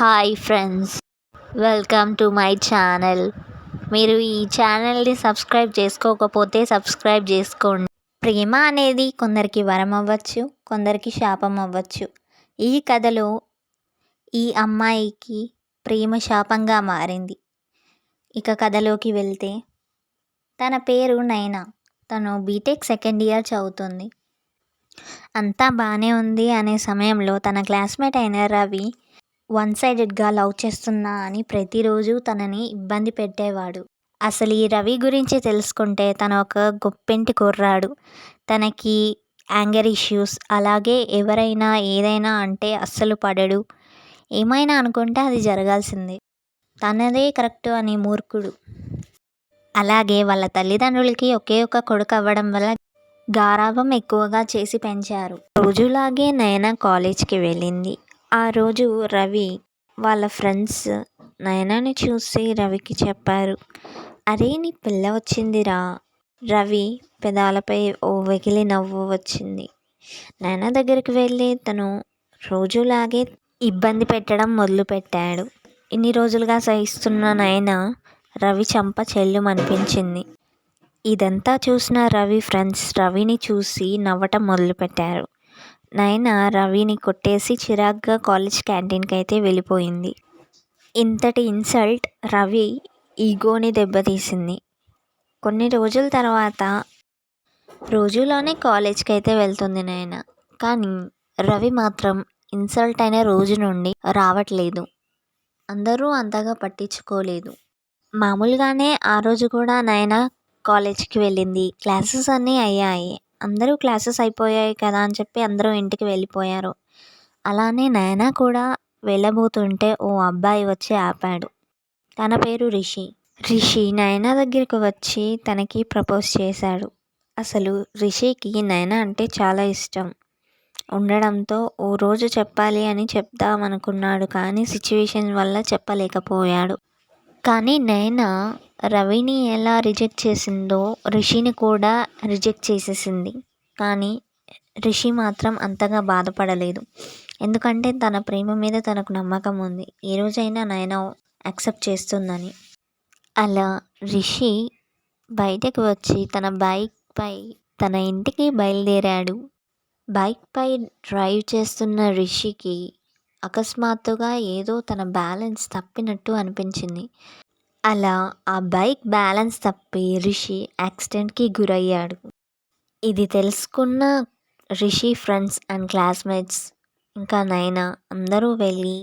Hi friends welcome to my channel మీరు ఈ ఛానల్ని సబ్స్క్రైబ్ చేసుకోకపోతే సబ్స్క్రైబ్ చేసుకోండి. ప్రేమ అనేది కొందరికి వరం అవ్వచ్చు కొందరికి శాపం అవ్వచ్చు. ఈ కథలో ఈ అమ్మాయికి ప్రేమ శాపంగా మారింది. ఇక కథలోకి వెళ్తే తన పేరు నైనా. తను బీటెక్ సెకండ్ ఇయర్ చదువుతుంది. అంతా బాగానే ఉంది అనే సమయంలో తన క్లాస్మేట్ అయిన రవి వన్ సైడెడ్గా లవ్ చేస్తున్నా అని ప్రతిరోజు తనని ఇబ్బంది పెట్టేవాడు. అసలు ఈ రవి గురించి తెలుసుకుంటే తను ఒక గొప్పింటి కుర్రాడు. తనకి యాంగర్ ఇష్యూస్ అలాగే ఎవరైనా ఏదైనా అంటే అస్సలు పడడు. ఏమైనా అనుకుంటే అది జరగాల్సిందే. తనదే కరెక్ట్ అనే మూర్ఖుడు. అలాగే వాళ్ళ తల్లిదండ్రులకి ఒకే ఒక కొడుకు అవ్వడం వల్ల గారాభం ఎక్కువగా చేసి పెంచారు. రోజులాగే నయన కాలేజ్కి వెళ్ళింది. ఆ రోజు రవి వాళ్ళ ఫ్రెండ్స్ నయనని చూసి రవికి చెప్పారు అరే నీ పిల్ల వచ్చిందిరా. రవి పెదాలపై ఓ వెకిలి నవ్వు వచ్చింది. నయన దగ్గరికి వెళ్ళి తను రోజులాగే ఇబ్బంది పెట్టడం మొదలుపెట్టాడు. ఇన్ని రోజులుగా సహిస్తున్న నయన రవి చంప చెల్లుమనిపించింది. ఇదంతా చూసిన రవి ఫ్రెండ్స్ రవిని చూసి నవ్వటం మొదలుపెట్టారు. నయన రవిని కొట్టేసి చిరాగ్గా కాలేజ్ క్యాంటీన్కి అయితే వెళ్ళిపోయింది. ఇంతటి ఇన్సల్ట్ రవి ఈగోని దెబ్బతీసింది. కొన్ని రోజుల తర్వాత రోజులోనే కాలేజ్కి అయితే వెళ్తుంది నాయన కానీ రవి మాత్రం ఇన్సల్ట్ అయిన రోజు నుండి రావట్లేదు. అందరూ అంతగా పట్టించుకోలేదు. మామూలుగానే ఆ రోజు కూడా నాయన కాలేజ్కి వెళ్ళింది. క్లాసెస్ అన్నీ అయ్యాయి. అందరూ క్లాసెస్ అయిపోయాయి కదా అని చెప్పి అందరూ ఇంటికి వెళ్ళిపోయారు. అలానే నయన కూడా వెళ్ళబోతుంటే ఓ అబ్బాయి వచ్చి ఆపాడు. తన పేరు రిషి. రిషి నైనా దగ్గరికి వచ్చి తనకి ప్రపోజ్ చేశాడు. అసలు రిషికి నయన అంటే చాలా ఇష్టం. ఉండడంతో ఓ రోజు చెప్పాలి అని చెప్దామనుకున్నాడు కానీ సిచ్యువేషన్ వల్ల చెప్పలేకపోయాడు. కానీ నైనా రవిని ఎలా రిజెక్ట్ చేసిందో రిషిని కూడా రిజెక్ట్ చేసేసింది. కానీ రిషి మాత్రం అంతగా బాధపడలేదు. ఎందుకంటే తన ప్రేమ మీద తనకు నమ్మకం ఉంది. ఏ రోజైనా నయన యాక్సెప్ట్ చేస్తుందని. అలా రిషి బయటకు వచ్చి తన బైక్పై తన ఇంటికి బయలుదేరాడు. బైక్పై డ్రైవ్ చేస్తున్న రిషికి అకస్మాత్తుగా ఏదో తన బ్యాలెన్స్ తప్పినట్టు అనిపించింది. అలా ఆ బైక్ బ్యాలెన్స్ తప్పి రిషి యాక్సిడెంట్కి గురయ్యాడు. ఇది తెలుసుకున్న రిషి ఫ్రెండ్స్ అండ్ క్లాస్మేట్స్ ఇంకా నయన అందరూ వెళ్ళి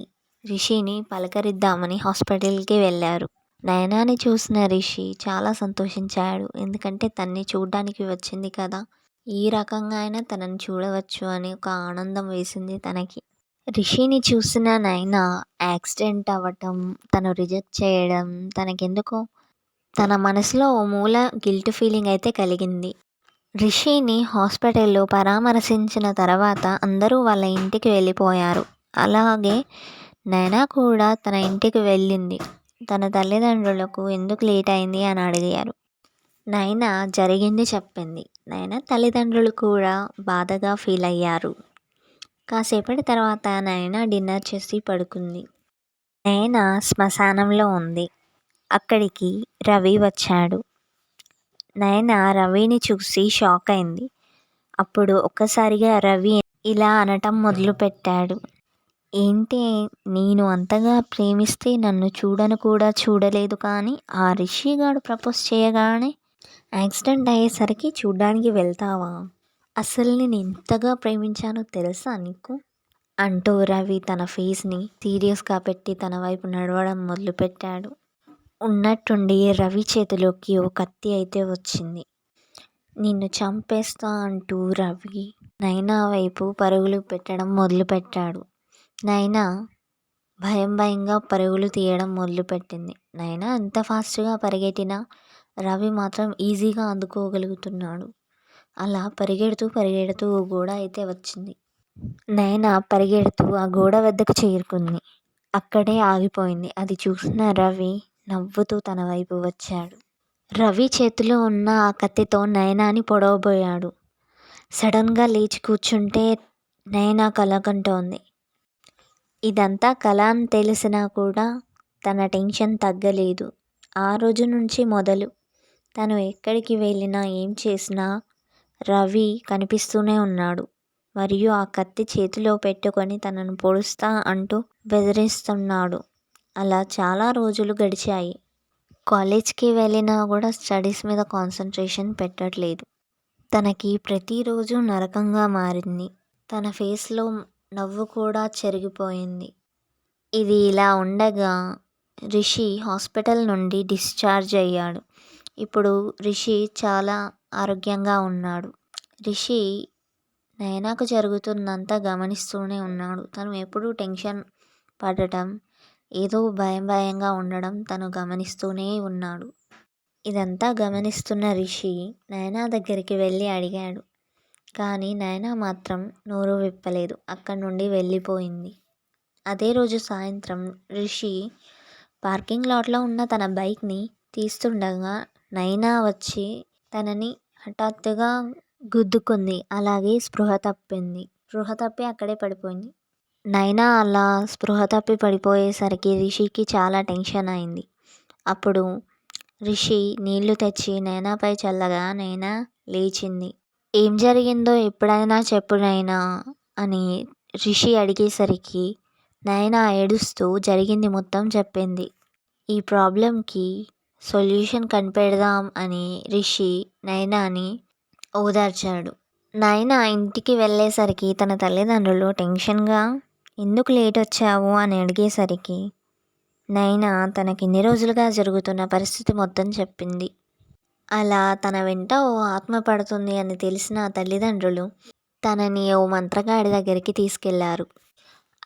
రిషిని పలకరిద్దామని హాస్పిటల్కి వెళ్ళారు. నయనాని చూసిన రిషి చాలా సంతోషించాడు. ఎందుకంటే తన్ని చూడ్డానికి వచ్చింది కదా. ఈ రకంగా అయినా తనని చూడవచ్చు అని ఒక ఆనందం వేసింది తనకి. రిషిని చూసిన నైనా యాక్సిడెంట్ అవ్వటం తను రిజెక్ట్ చేయడం తనకెందుకో? తన మనసులో ఓ మూల గిల్ట్ ఫీలింగ్ అయితే కలిగింది. రిషిని హాస్పిటల్లో పరామర్శించిన తర్వాత అందరూ వాళ్ళ ఇంటికి వెళ్ళిపోయారు. అలాగే నైనా కూడా తన ఇంటికి వెళ్ళింది. తన తల్లిదండ్రులకు ఎందుకు లేట్ అయింది అని అడిగారు. నైనా జరిగింది చెప్పింది. నైనా తల్లిదండ్రులు కూడా బాధగా ఫీల్ అయ్యారు. కాసేపటి తర్వాత నయన డిన్నర్ చేసి పడుకుంది. నయన శ్మశానంలో ఉంది. అక్కడికి రవి వచ్చాడు. నయన రవిని చూసి షాక్ అయింది. అప్పుడు ఒక్కసారిగా రవి ఇలా అనటం మొదలుపెట్టాడు. ఏంటి నేను అంతగా ప్రేమిస్తే నన్ను చూడను కూడా చూడలేదు కానీ ఆ రిషిగాడు ప్రపోజ్ చేయగానే యాక్సిడెంట్ అయ్యేసరికి చూడ్డానికి వెళ్తావా? అసలు నేను ఎంతగా ప్రేమించానో తెలుసా నీకు? అంటూ రవి తన ఫేస్ని సీరియస్గా పెట్టి తన వైపు నడవడం మొదలుపెట్టాడు. ఉన్నట్టుండి రవి చేతిలోకి ఓ కత్తి అయితే వచ్చింది. నిన్ను చంపేస్తా అంటూ రవి నైనా వైపు పరుగులు పెట్టడం మొదలుపెట్టాడు. నైనా భయం భయంగా పరుగులు తీయడం మొదలుపెట్టింది. నైనా ఎంత ఫాస్ట్గా పరిగెట్టినా? రవి మాత్రం ఈజీగా అందుకోగలుగుతున్నాడు. అలా పరిగెడుతూ పరిగెడుతూ ఓ గోడ అయితే వచ్చింది. నయన పరిగెడుతూ ఆ గోడ వద్దకు చేరుకుంది. అక్కడే ఆగిపోయింది. అది చూసిన రవి నవ్వుతూ తన వైపు వచ్చాడు. రవి చేతిలో ఉన్న ఆ కత్తితో నయనాని పొడవబోయాడు. సడన్గా లేచి కూర్చుంటే నయన కలకంటోంది ఇదంతా కళ అని తెలిసినా కూడా తన టెన్షన్ తగ్గలేదు. ఆ రోజు నుంచి మొదలు తను ఎక్కడికి వెళ్ళినా ఏం చేసినా రవి కనిపిస్తూనే ఉన్నాడు. మరియు ఆ కత్తి చేతిలో పెట్టుకొని తనను పొడుస్తా అంటూ బెదిరిస్తున్నాడు. అలా చాలా రోజులు గడిచాయి. కాలేజ్కి వెళ్ళినా కూడా స్టడీస్ మీద కాన్సన్ట్రేషన్ పెట్టట్లేదు. తనకి ప్రతిరోజు నరకంగా మారింది. తన ఫేస్లో నవ్వు కూడా చెరిగిపోయింది. ఇది ఇలా ఉండగా రిషి హాస్పిటల్ నుండి డిశ్చార్జ్ అయ్యాడు. ఇప్పుడు రిషి చాలా ఆరోగ్యంగా ఉన్నాడు. రిషి నయనాకు జరుగుతున్నంతా గమనిస్తూనే ఉన్నాడు. తను ఎప్పుడూ టెన్షన్ పడటం ఏదో భయం భయంగా ఉండడం తను గమనిస్తూనే ఉన్నాడు. ఇదంతా గమనిస్తున్న రిషి నయనా దగ్గరికి వెళ్ళి అడిగాడు. కానీ నయనా మాత్రం నోరు విప్పలేదు. అక్కడి నుండి వెళ్ళిపోయింది. అదే రోజు సాయంత్రం రిషి పార్కింగ్ లాట్లో ఉన్న తన బైక్ని తీస్తుండగా నైనా వచ్చి తనని హఠాత్తుగా గుద్దుకుంది. అలాగే స్పృహ తప్పింది. స్పృహ తప్పి అక్కడే పడిపోయింది. నైనా అలా స్పృహ తప్పి పడిపోయేసరికి రిషికి చాలా టెన్షన్ అయింది. అప్పుడు రిషి నీళ్ళు తెచ్చి నైనాపై చల్లగా నైనా లేచింది. ఏం జరిగిందో ఎప్పుడైనా చెప్పు నైనా అని రిషి అడిగేసరికి నైనా ఏడుస్తూ జరిగింది మొత్తం చెప్పింది. ఈ ప్రాబ్లంకి సొల్యూషన్ కనిపెడదాం అని రిషి నైనాని ఓదార్చాడు. నైనా ఇంటికి వెళ్ళేసరికి తన తల్లిదండ్రులు టెన్షన్గా ఎందుకు లేట్ వచ్చావు? అని అడిగేసరికి నైనా తనకి ఇన్ని రోజులుగా జరుగుతున్న పరిస్థితి మొత్తం చెప్పింది. అలా తన వెంట ఓ ఆత్మ పడుతుంది అని తెలిసిన తల్లిదండ్రులు తనని ఓ మంత్రగాడి దగ్గరికి తీసుకెళ్ళారు.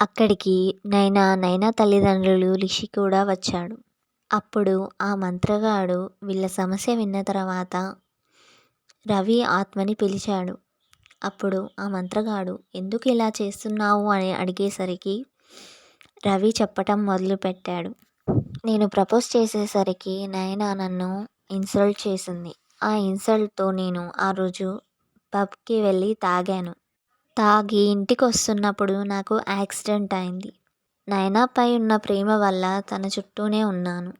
అక్కడికి నైనా నైనా తల్లిదండ్రులు రిషి కూడా వచ్చాడు. అప్పుడు ఆ మంత్రగాడు వీళ్ళ సమస్య విన్న తర్వాత రవి ఆత్మని పిలిచాడు. అప్పుడు ఆ మంత్రగాడు ఎందుకు ఇలా చేస్తున్నావు? అని అడిగేసరికి రవి చెప్పటం మొదలుపెట్టాడు. నేను ప్రపోజ్ చేసేసరికి నయన నన్ను ఇన్సల్ట్ చేసింది. ఆ ఇన్సల్ట్తో నేను ఆ రోజు పబ్కి వెళ్ళి తాగాను. తాగి ఇంటికి వస్తున్నప్పుడు నాకు యాక్సిడెంట్ అయింది. నయనాపై ఉన్న ప్రేమ వల్ల తన చుట్టూనే ఉన్నాను.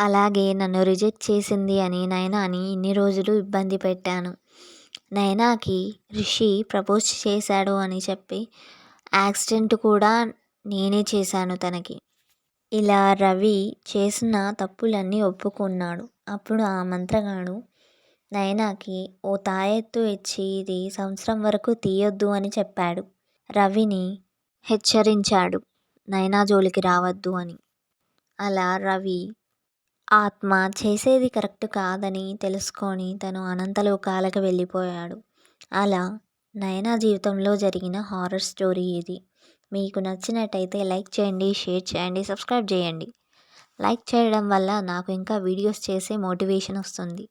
అలాగే నన్ను రిజెక్ట్ చేసింది అని నయనాని ఇన్ని రోజులు ఇబ్బంది పెట్టాను. నయనాకి రిషి ప్రపోజ్ చేశాడు అని చెప్పి యాక్సిడెంట్ కూడా నేనే చేశాను తనకి. ఇలా రవి చేసిన తప్పులన్నీ ఒప్పుకున్నాడు. అప్పుడు ఆ మంత్రగాడు నయనాకి ఓ తాయెత్తు ఇచ్చి ఇది సంవత్సరం వరకు తీయొద్దు అని చెప్పాడు. రవిని హెచ్చరించాడు. నయనా జోలికి రావద్దు అని. అలా రవి ఆత్మ చేసేది కరెక్ట్ కాదని తెలుసుకొని తను అనంతలోకాలకు వెళ్ళిపోయాడు. అలా నయనా జీవితంలో జరిగిన హారర్ స్టోరీ ఇది. మీకు నచ్చినట్టయితే లైక్ చేయండి షేర్ చేయండి సబ్స్క్రైబ్ చేయండి. లైక్ చేయడం వల్ల నాకు ఇంకా వీడియోస్ చేసే మోటివేషన్ వస్తుంది.